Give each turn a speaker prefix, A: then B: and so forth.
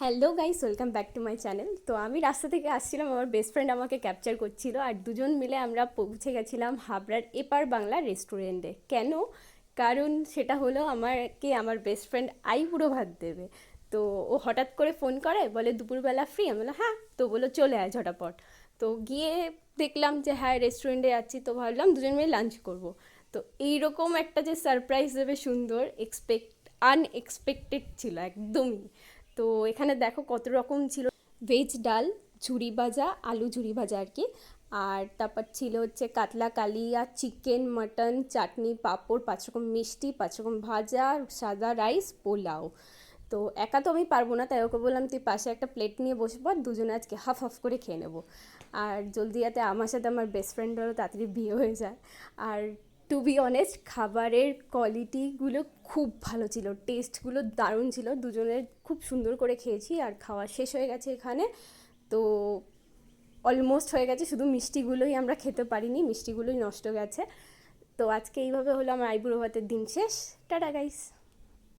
A: Hello guys welcome back to my channel তো আমি রাস্তা থেকে আসছিলাম, আমার বেস্ট ফ্রেন্ড আমাকে ক্যাপচার করছিল আর দুজন মিলে আমরা পৌঁছে গেছিলাম হাবড়ার এপার বাংলা রেস্টুরেন্টে কেন? কারণ সেটা হলো আমাকে, আমার বেস্ট ফ্রেন্ড আইবুড়ো ভাত দেবে। তো ও হঠাৎ করে ফোন করে, বলে, দুপুরবেলা ফ্রি আমি বললাম হ্যাঁ। তো বলল, চলে আয় ঝটাপট। তো গিয়ে দেখলাম যে হ্যাঁ রেস্টুরেন্টে যাচ্ছি তো ভাবলাম, দুজন মিলে লাঞ্চ করব। তো এইরকম একটা যে সারপ্রাইজ দেবে সুন্দর এক্সপেক্ট আনএক্সপেক্টেড ছিল, একদমই। তো এখানে দেখো কত রকম ছিল। ভেজ ডাল, ঝুরি ভাজা, আলু ঝুরি ভাজা আর কি। আর তারপর ছিল হচ্ছে কাতলা কালিয়া চিকেন মাটন চাটনি পাঁপড়, পাঁচ রকম মিষ্টি, পাঁচ রকম ভাজা, সাদা রাইস পোলাও। তো একা তো আমি পারব না, তাই ওকে বললাম, তুই পাশে একটা প্লেট নিয়ে বসে পর দুজনে আজকে হাফ হাফ করে খেয়ে নেব। আর জলদি যাতে আমার সাথে আমার বেস্ট ফ্রেন্ডেরও তাড়াতাড়ি বিয়ে হয়ে যায়। আর টু বি অনেস্ট খাবারের কোয়ালিটিগুলো খুব ভালো ছিল। টেস্টগুলো দারুণ ছিল। দুজনের খুব সুন্দর করে খেয়েছি আর খাওয়া শেষ হয়ে গেছে এখানে। তো অলমোস্ট হয়ে গেছে। শুধু মিষ্টিগুলোই আমরা খেতে পারিনি, মিষ্টিগুলোই নষ্ট গেছে। তো আজকে এইভাবে হলো আমার আইবুড়ো ভাতের দিন শেষ। Tata guys